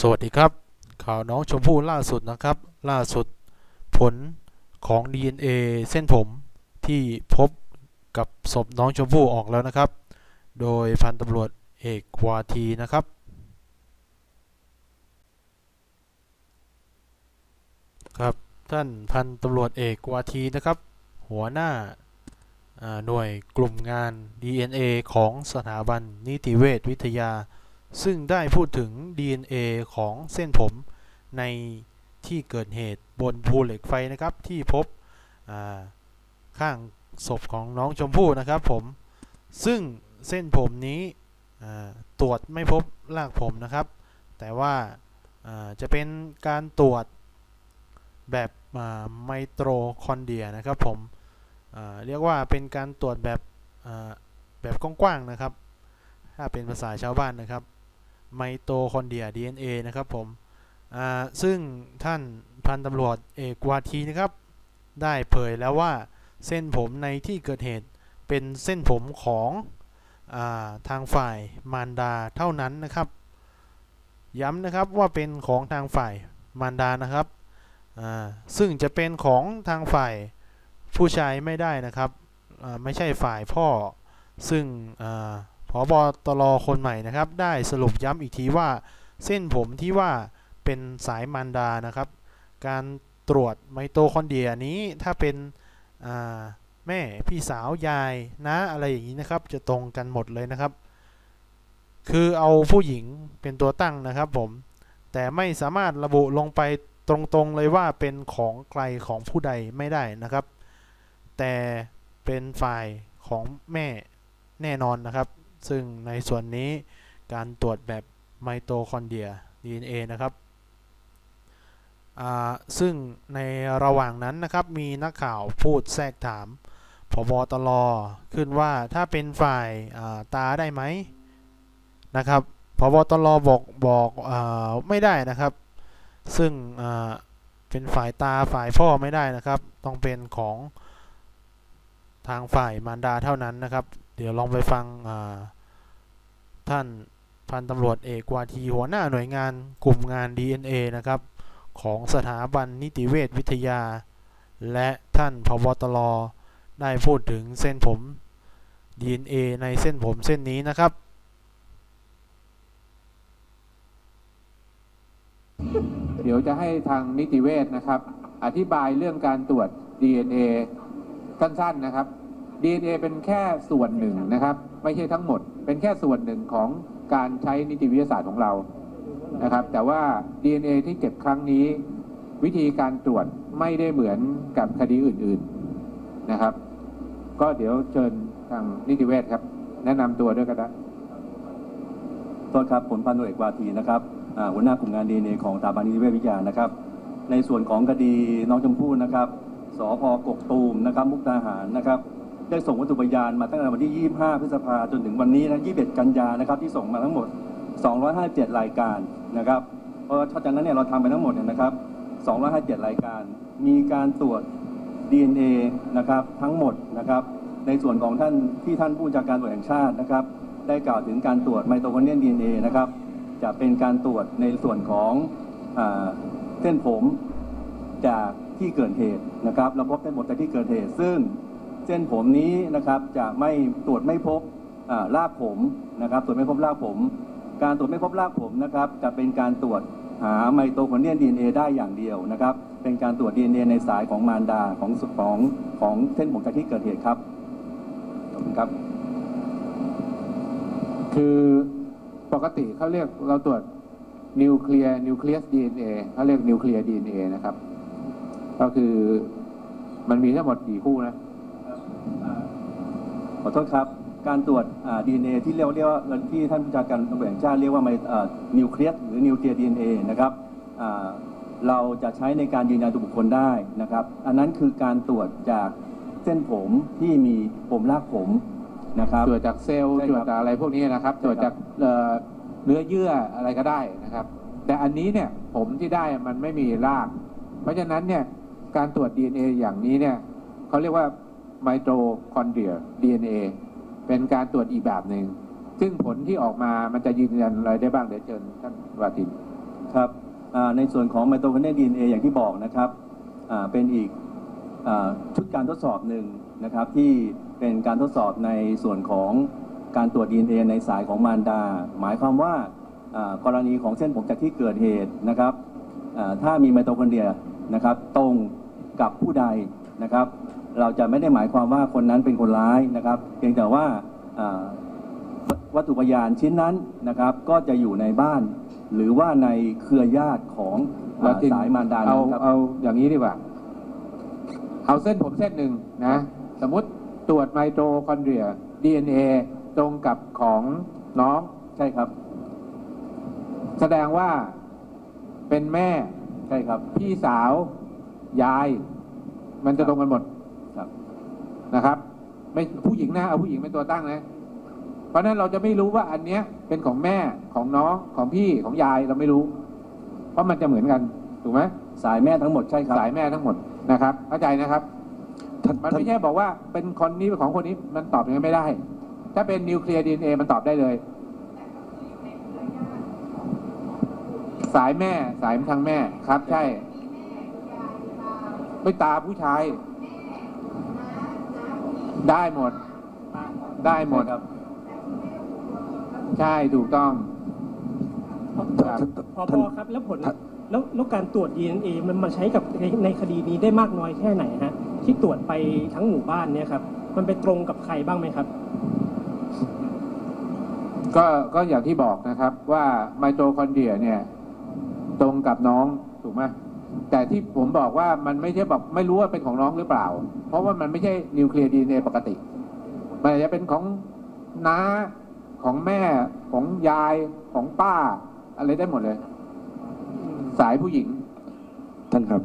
สวัสดีครับ ข่าวน้องชมพู่ล่าสุดนะครับ ล่าสุดผลของ DNA เส้นผมที่พบกับศพน้องชมพู่ออกแล้วนะครับ โดยพันตำรวจเอกวาทีนะครับ ครับท่านพันตำรวจเอกวาทีนะครับ หัวหน้าอ่าหน่วยกลุ่มงาน DNA ของสถาบันนิติเวชวิทยา ซึ่งได้พูดถึง DNA ของเส้นผมในที่เกิดเหตุบนภูเหล็กไฟนะครับที่พบข้างศพของน้องชมพู่นะครับผมซึ่งเส้นผมนี้ตรวจไม่พบรากผมนะครับ แต่ว่าจะเป็นการตรวจแบบไมโตรคอนเดียนะครับผมเรียกว่าเป็นการตรวจแบบแบบกว้างๆนะครับ ถ้าเป็นภาษาชาวบ้านนะครับ ไมโตคอนเดรีย DNA นะครับผมซึ่งท่านพันตำรวจเอกวาทีนะครับ ได้เผยแล้วว่าเส้นผมในที่เกิดเหตุเป็นเส้นผมของอาทางฝ่ายมารดาเท่านั้นนะครับ ย้ำนะครับว่าเป็นของทางฝ่ายมารดานะครับ ซึ่งจะเป็นของทางฝ่ายผู้ชายไม่ได้นะครับ ไม่ใช่ฝ่ายพ่อซึ่ง อ่าพบตรคนใหม่นะครับ ได้สรุปย้ำอีกทีว่า เส้นผมที่ว่าเป็นสายมารดานะครับ การตรวจไมโตคอนเดรียนี้ถ้าเป็นแม่พี่สาวยายนะอะไรอย่างนี้นะครับ จะตรงกันหมดเลยนะครับ คือเอาผู้หญิงเป็นตัวตั้งนะครับผม แต่ไม่สามารถระบุลงไปตรงๆเลยว่าเป็นของใครของผู้ใดไม่ได้นะครับ แต่เป็นฝ่ายของแม่แน่นอนนะครับ ซึ่งในส่วนนี้การตรวจแบบไมโตคอนเดรีย DNA นะครับซึ่งในระหว่างนั้นนะครับมีนักข่าวพูดแทรกถามพบตรขึ้นว่าถ้าเป็นฝ่ายาตาได้ไหมนะครับพบตรบอกบอกอไม่ได้นะครับ ซึ่งเป็นฝ่ายตาฝ่ายพ่อไม่ได้นะครับ ต้องเป็นของทางฝ่ายมารดาเท่านั้นนะครับ เดี๋ยวลองไปฟังท่านพันตำรวจเอกวาทีหัวหน้าหน่วยงานกลุ่มงาน DNA นะครับ ของสถาบันนิติเวชวิทยา และท่านพบตรได้พูดถึงเส้นผม DNA ในเส้นผมเส้นนี้นะครับ เดี๋ยวจะให้ทางนิติเวชนะครับ อธิบายเรื่องการตรวจ DNA สั้นๆนะครับ DNA เป็นแค่ส่วนหนึ่งนะครับ ไม่ใช่ทั้งหมด เป็นแค่ส่วนหนึ่งของการใช้นิติวิทยาศาสตร์ของเรานะครับ แต่ว่า DNA ที่เก็บครั้งนี้ วิธีการตรวจไม่ได้เหมือนกับคดีอื่นๆนะครับ ก็เดี๋ยวเชิญทางนิติเวชครับ แนะนำตัวด้วยก็ได้โทษครับผมพันตำรวจเอกวาทีนะครับหัวหน้ากลุ่มงานดีเอของสถาบันนิติเวชวิทยานะครับ ในส่วนของคดีน้องชมพู่นะครับสพกกตูมนะครับ มุกดาหารนะครับ ได้ส่งวัตถุพยานมาตั้งแต่วันที่ 25 พฤษภาจนถึงวันนี้นะ 21 กันยานะครับที่ส่งมาทั้งหมด 257 รายการนะครับ เพราะฉะนั้นเนี่ยเราทำไปทั้งหมดเนี่ยนะครับ 257 รายการ มีการตรวจ DNA นะครับทั้งหมดนะครับในส่วนของท่านที่ท่านผู้บัญชาการตรวจแห่งชาตินะครับ ได้กล่าวถึงการตรวจไมโตคอนเดรีย DNA นะครับจะเป็นการตรวจในส่วนของอเส้นผมจากที่เกิดเหตุนะครับเราพบเส้นผมจากที่เกิดเหตุ ซึ่ง เส้นผมนี้นะครับจะไม่ตรวจไม่พบอ่ารากผมนะครับ ตรวจไม่พบรากผม การตรวจไม่พบรากผมนะครับ จะเป็นการตรวจหาไมโตคอนเดรีย DNA ได้อย่างเดียวนะครับ เป็นการตรวจ DNA ในสายของมารดาของของของเส้นผมจากที่เกิดเหตุครับขอบคุณครับ คือปกติเขาเรียกเราตรวจนิวเคลียร์นิวเคลียสดีเอ็นเอเขาเรียกนิวเคลียร์ดีเอ็นเอนะครับ ก็คือมันมีทั้งหมดกี่คู่นะ ขอโทษครับ การตรวจดีเอ็นเอที่เรียกเรียกว่าที่ท่านผู้จัดการตำรวจแห่งชาติเรียกว่าไมนิวเคลียสหรือนิวเคลียร์ดีเอ็นเอนะครับอ่าเราจะใช้ในการยืนยันตัวบุคคลได้นะครับ อันนั้นคือการตรวจจากเส้นผมที่มีผมรากผมนะครับตรวจจากเซลล์ใช่ตครรับวจจากอะไรพวกนี้นะครับใช่ตรวจครัจากบเอ่อเนื้อเยื่ออะไรก็ได้นะครับ แต่อันนี้เนี่ยผมที่ได้มันไม่มีราก เพราะฉะนั้นเนี่ยการตรวจ DNA อย่างนี้เนี่ยเขาเรียกว่า ไมโตคอนเดรีย DNA เป็นการตรวจอีกแบบหนึ่ง ซึ่งผลที่ออกมามันจะยืนยันอะไรได้บ้าง เดี๋ยวเชิญท่านวาทินครับในส่วนของไมโตคอนเดนดีเออย่างที่บอกนะครับเป็นอีกอชุดการทดสอบหนึ่งนะครับที่เป็นการทดสอบในส่วนของการตรวจ DNA ในสายของมารดา หมายความว่ากรณีของเส้นผมจากที่เกิดเหตุนะครับถ้ามีไมโตคอนเดรียนะครับตรงกับผู้ใด นะครับ เราจะไม่ได้หมายความว่าคนนั้นเป็นคนร้ายนะครับ เพียงแต่ว่าอ่าวัตถุพยานชิ้นนั้นนะครับ ก็จะอยู่ในบ้าน หรือว่าในเครือญาติของอ่าจึงสายมารดาเอานั้นครับเอาอย่างนี้ดีกว่า เอาเส้นผมเส้นหนึ่งนะ สมมติตรวจไมโตคอนเดรีย DNA ตรงกับของน้องใช่ครับ แสดงว่าเป็นแม่ใช่ครับ พี่สาวยาย มันจะตรงกันหมดครับ นะครับ ไม่ผู้หญิงนะเอาผู้หญิงเป็นตัวตั้งนะเพราะฉะนั้นเราจะไม่รู้ว่าอันเนี้ยเป็นของแม่ของน้องของพี่ของยายเราไม่รู้ เพราะมันจะเหมือนกันถูกไหมสายแม่ทั้งหมดใช่ครับสายแม่ทั้งหมดนะครับเข้าใจนะครับท่านมันท่านไม่ใช่บอกว่าเป็นคนนี้เป็นของคนนี้มันตอบอย่างนั้นไม่ได้ ถ้าเป็นนิวเคลียร์ดีเอมันตอบได้เลย สายแม่สายทางแม่ครับใช่ ไม่ตาผู้ชาย ได้หมด ได้หมดครับใช่ถูกต้อง ครับ พอพอครับ แล้วผลแล้วแล้วการตรวจ DNA มันมาใช้กับในในคดีนี้ได้มากน้อยแค่ไหนฮะ ที่ตรวจไปทั้งหมู่บ้านเนี่ยครับ มันไปตรงกับใครบ้างไหมครับ ก็ก็อย่างที่บอกนะครับว่าไมโตคอนเดรียเนี่ย ตรงกับน้องถูกไหม แต่ที่ผมบอกว่ามันไม่ใช่แบบไม่รู้ว่าเป็นของน้องหรือเปล่า เพราะว่ามันไม่ใช่นิวเคลียร์ดีเปกติ มันอาจจะเป็นของน้าของแม่ของยายของป้า อะไรได้หมดเลย สายผู้หญิง ท่านครับ